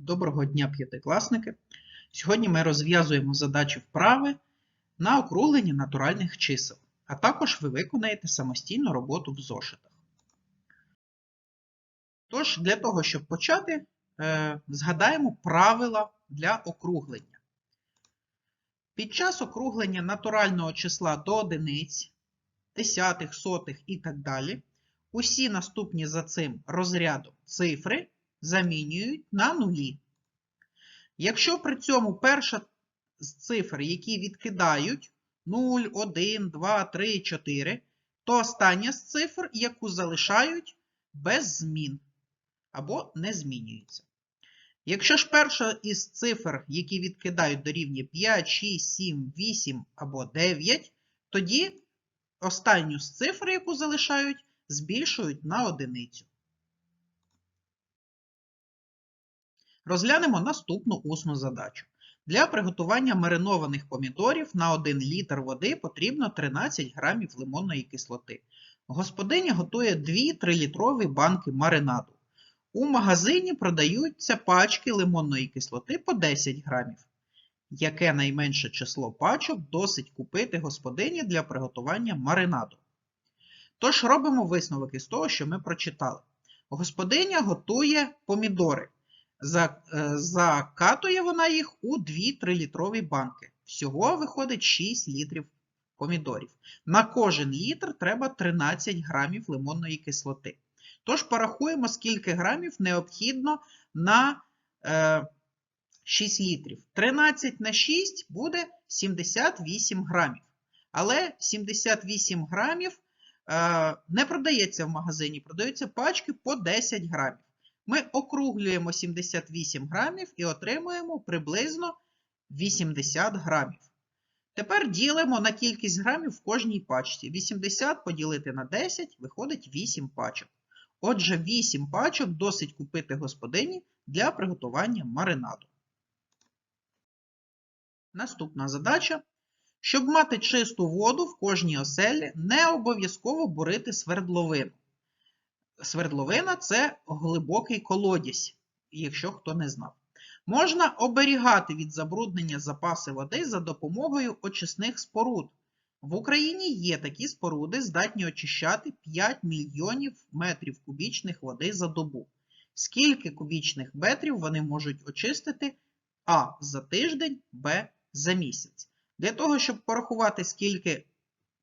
Доброго дня, п'ятикласники! Сьогодні ми розв'язуємо задачі вправи на округлення натуральних чисел, а також ви виконаєте самостійну роботу в зошитах. Тож, для того, щоб почати, е, згадаємо правила для округлення. Під час округлення натурального числа до одиниць, десятих, сотих і так далі, усі наступні за цим розрядом цифри замінюють на нулі. Якщо при цьому перша з цифр, які відкидають 0, 1, 2, 3, 4, то остання з цифр, яку залишають без змін або не змінюється. Якщо ж перша із цифр, які відкидають дорівнює 5, 6, 7, 8 або 9, тоді останню з цифр, яку залишають, збільшують на одиницю. Розглянемо наступну усну задачу. Для приготування маринованих помідорів на 1 літр води потрібно 13 грамів лимонної кислоти. Господиня готує 2-3-літрові банки маринаду. У магазині продаються пачки лимонної кислоти по 10 грамів. Яке найменше число пачок досить купити господині для приготування маринаду? Тож робимо висновок із того, що ми прочитали. Господиня готує помідори. Закатує вона їх у 2-3 літрові банки. Всього виходить 6 літрів помідорів. На кожен літр треба 13 грамів лимонної кислоти. Тож порахуємо, скільки грамів необхідно на е, 6 літрів. 13 на 6 буде 78 грамів. Але 78 грамів е, не продається в магазині, продаються пачки по 10 грамів. Ми округлюємо 78 грамів і отримуємо приблизно 80 грамів. Тепер ділимо на кількість грамів в кожній пачці. 80 поділити на 10 виходить 8 пачок. Отже, 8 пачок досить купити господині для приготування маринаду. Наступна задача. Щоб мати чисту воду в кожній оселі, не обов'язково бурити свердловину. Свердловина це глибокий колодязь, якщо хто не знав. Можна оберігати від забруднення запаси води за допомогою очисних споруд. В Україні є такі споруди, здатні очищати 5 мільйонів метрів кубічних води за добу. Скільки кубічних метрів вони можуть очистити А за тиждень, Б за місяць. Для того, щоб порахувати, скільки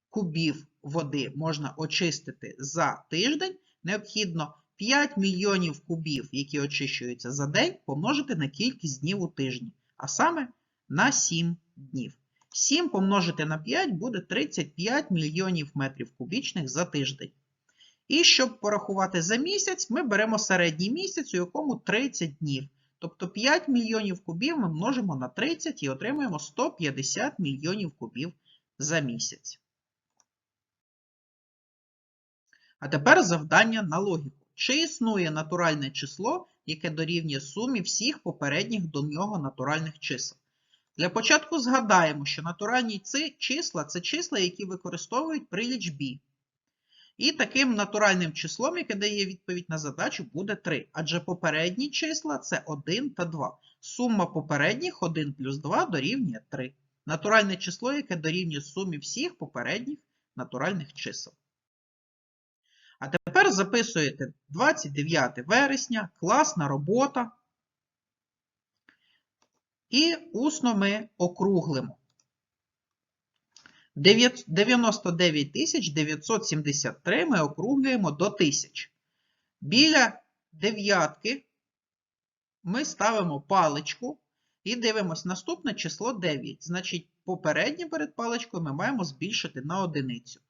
кубів води можна очистити за тиждень, необхідно 5 мільйонів кубів, які очищуються за день, помножити на кількість днів у тижні, а саме на 7 днів. 7 помножити на 5 буде 35 мільйонів метрів кубічних за тиждень. І щоб порахувати за місяць, ми беремо середній місяць, у якому 30 днів. Тобто 5 мільйонів кубів ми множимо на 30 і отримуємо 150 мільйонів кубів за місяць. А тепер завдання на логіку. Чи існує натуральне число, яке дорівнює сумі всіх попередніх до нього натуральних чисел? Для початку згадаємо, що натуральні числа це числа, які використовують при лічбі. І таким натуральним числом, яке дає відповідь на задачу, буде 3. Адже попередні числа це 1 та 2. Сума попередніх 1 плюс 2 дорівнює 3. Натуральне число, яке дорівнює сумі всіх попередніх натуральних чисел. Тепер записуєте 29 вересня, класна робота. І усно ми округлимо. 99 973 ми округлюємо до 1000. Біля дев'ятки ми ставимо паличку і дивимось наступне число 9. Значить, попереднє перед паличкою ми маємо збільшити на одиницю.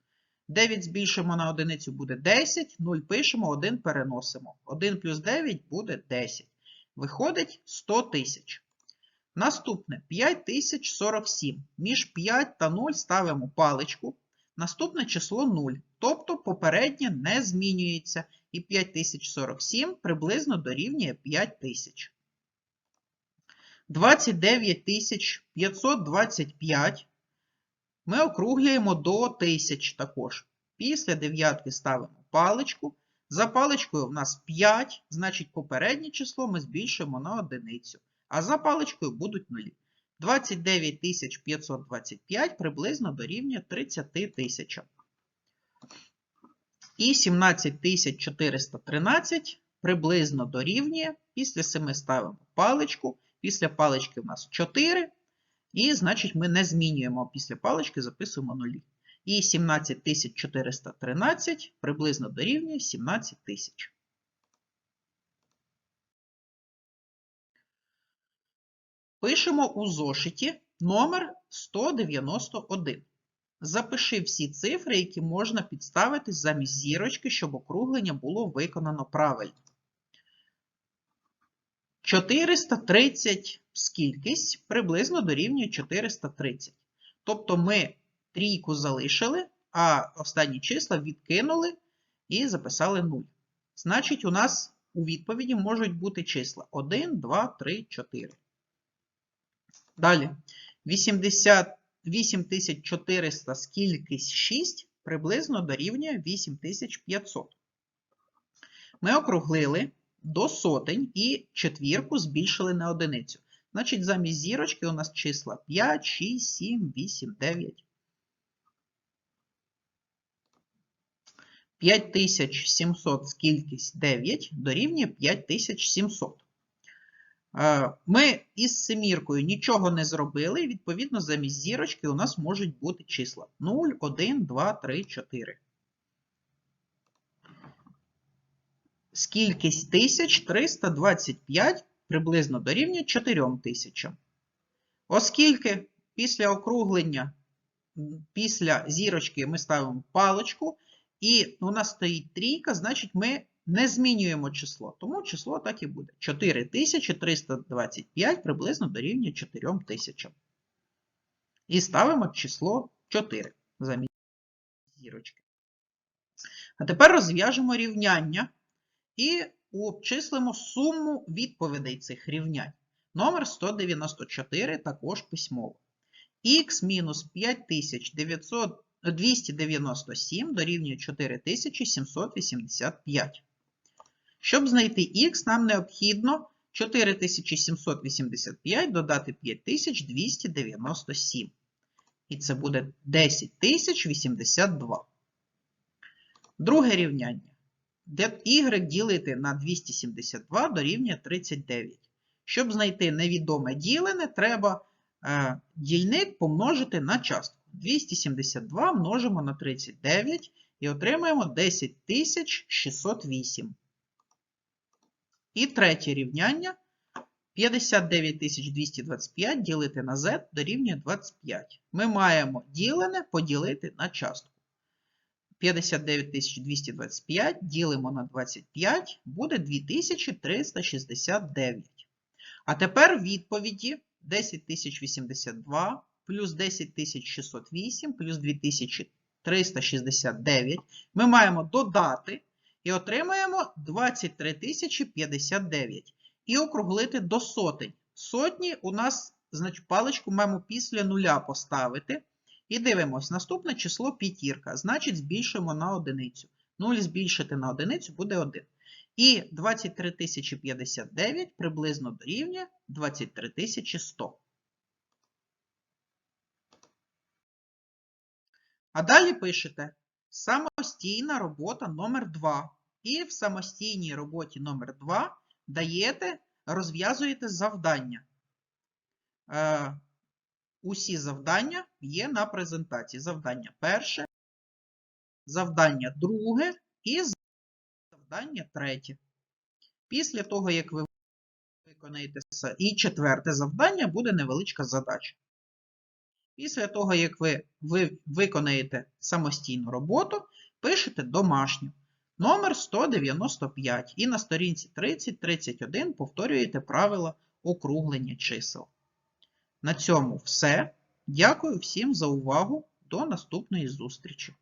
9 збільшимо на одиницю буде 10, 0 пишемо, 1 переносимо. 1 плюс 9 буде 10. Виходить 100 тисяч. Наступне 5047. Між 5 та 0 ставимо паличку. Наступне число 0. Тобто попереднє не змінюється. І 5047 приблизно дорівнює 5000. 29525 ми округлюємо до 1000 також. Після дев'ятки ставимо паличку. За паличкою в нас 5, значить попереднє число ми збільшуємо на одиницю. А за паличкою будуть нулі. 29 525 приблизно дорівнює 30 тисячам. І 17 413 приблизно дорівнює. Після 7 ставимо паличку. Після палички у нас 4. І, значить, ми не змінюємо після палички, записуємо нулі. І 17 413 приблизно дорівнює 17 тисяч. Пишемо у зошиті номер 191. Запиши всі цифри, які можна підставити замість зірочки, щоб округлення було виконано правильно. 430 скількись приблизно дорівнює 430. Тобто ми трійку залишили, а останні числа відкинули і записали 0. Значить, у нас у відповіді можуть бути числа 1, 2, 3, 4. Далі. 8400 скількись 6 приблизно дорівнює 8500. Ми округлили до сотень і четвірку збільшили на одиницю. Значить, замість зірочки у нас числа 5, 6, 7, 8, 9. 5700 скількись 9 дорівнює 5700. Е, Ми із семіркою нічого не зробили, відповідно, замість зірочки у нас можуть бути числа 0, 1, 2, 3, 4. Скількись тисяч 325 приблизно дорівнює 4 тисячам. Оскільки після округлення, після зірочки ми ставимо паличку, і у нас стоїть трійка, значить ми не змінюємо число. Тому число так і буде. 4325 приблизно дорівнює 4000. І ставимо число 4 замість зірочки. А тепер розв'яжемо рівняння і обчислимо суму відповідей цих рівнянь. Номер 194 також письмово. Х мінус 5297 дорівнює 4785. Щоб знайти х, нам необхідно 4785 додати 5297. І це буде 10082. Друге рівняння. Де y ділити на 272 дорівнює 39. Щоб знайти невідоме ділене, треба е, дільник помножити на частку. 272 множимо на 39 і отримаємо 10608. І третє рівняння. 59225 ділити на z дорівнює 25. Ми маємо ділене поділити на частку. 59225 ділимо на 25 буде 2369. А тепер відповіді 10082 плюс 10608 плюс 2369 ми маємо додати і отримаємо 23059. І округлити до сотень. Сотні у нас, значить, паличку маємо після нуля поставити. І дивимось, наступне число п'ятірка, значить збільшуємо на одиницю. 0 збільшити на одиницю буде 1. І 23059 приблизно дорівнює 23100. А далі пишете самостійна робота номер 2. І в самостійній роботі номер 2 даєте, розв'язуєте завдання. Усі завдання є на презентації. Завдання перше, завдання друге і завдання третє. Після того, як ви виконаєте і четверте завдання, буде невеличка задача. Після того, як ви, ви виконаєте самостійну роботу, пишете домашню. Номер 195. І на сторінці 30-31 повторюєте правила округлення чисел. На цьому все. Дякую всім за увагу. До наступної зустрічі!